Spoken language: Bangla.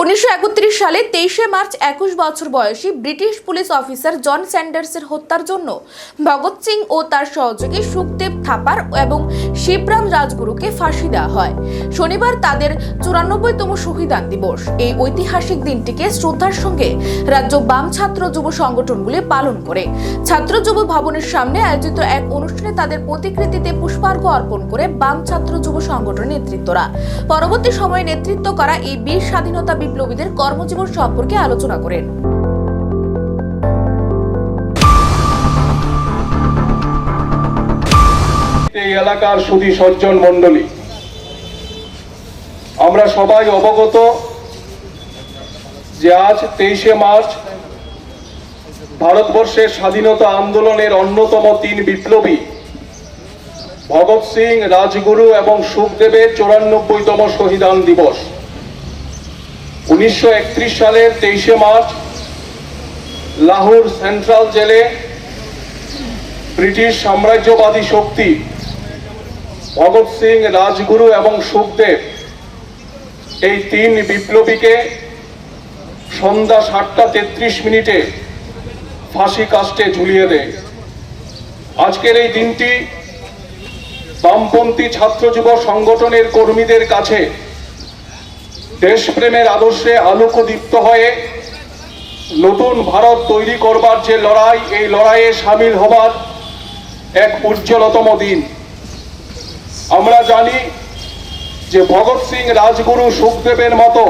উনিশশো একত্রিশ সালে তেইশে মার্চ একুশ বছর বয়সী ব্রিটিশ পুলিশ অফিসার জন স্যান্ডার্সের হত্যার জন্য ভগৎ সিং ও তার সহযোগী সুখদেব থাপার এবং শিবরাম রাজগুরুকে ফাঁসি দেওয়া হয়। শনিবার তাদের চুরানব্বইতম শহীদান দিবস। এই ঐতিহাসিক দিনটিকে শ্রদ্ধার সঙ্গে রাজ্য বাম ছাত্র যুব সংগঠনগুলি পালন করে। ছাত্র যুব ভবনের সামনে আয়োজিত এক অনুষ্ঠানে তাদের প্রতিকৃতিতে পুষ্পার্ঘ অর্পণ করে বাম ছাত্র যুব সংগঠনের নেতৃত্বরা। পরবর্তী সময়ে নেতৃত্ব করা এই বীর স্বাধীনতা বিপ্লবীদের কর্মজীবন সম্পর্কে আলোচনা করেন। এই এলাকার সুধী সজ্জন মণ্ডলী, আমরা সবাই অবগত যে আজ তেইশে মার্চ ভারতবর্ষের স্বাধীনতা আন্দোলনের অন্যতম তিন বিপ্লবী, ভগৎ সিং, রাজগুরু এবং সুখদেবের চৌরানব্বইতম শহীদান দিবস। উনিশশো একত্রিশ সালের তেইশে মার্চ, লাহোর সেন্ট্রাল জেলে ব্রিটিশ সাম্রাজ্যবাদী শক্তি ভগৎ সিং, রাজগুরু এবং সুখদেব এই তিন বিপ্লবীকে সন্ধ্যা সাতটা তেত্রিশ মিনিটে ফাঁসি কাস্টে ঝুলিয়ে দেয়। আজকের এই দিনটি বামপন্থী ছাত্র যুব সংগঠনের কর্মীদের কাছে দেশপ্রেমের আদর্শে আলোকদীপ্ত হয়ে নতুন ভারত তৈরি করবার যে লড়াই, এই লড়াইয়ে সামিল হবার এক উজ্জ্বলতম দিন। আমরা জানি যে ভগৎ সিং রাজগুরু সুখদেবের মতো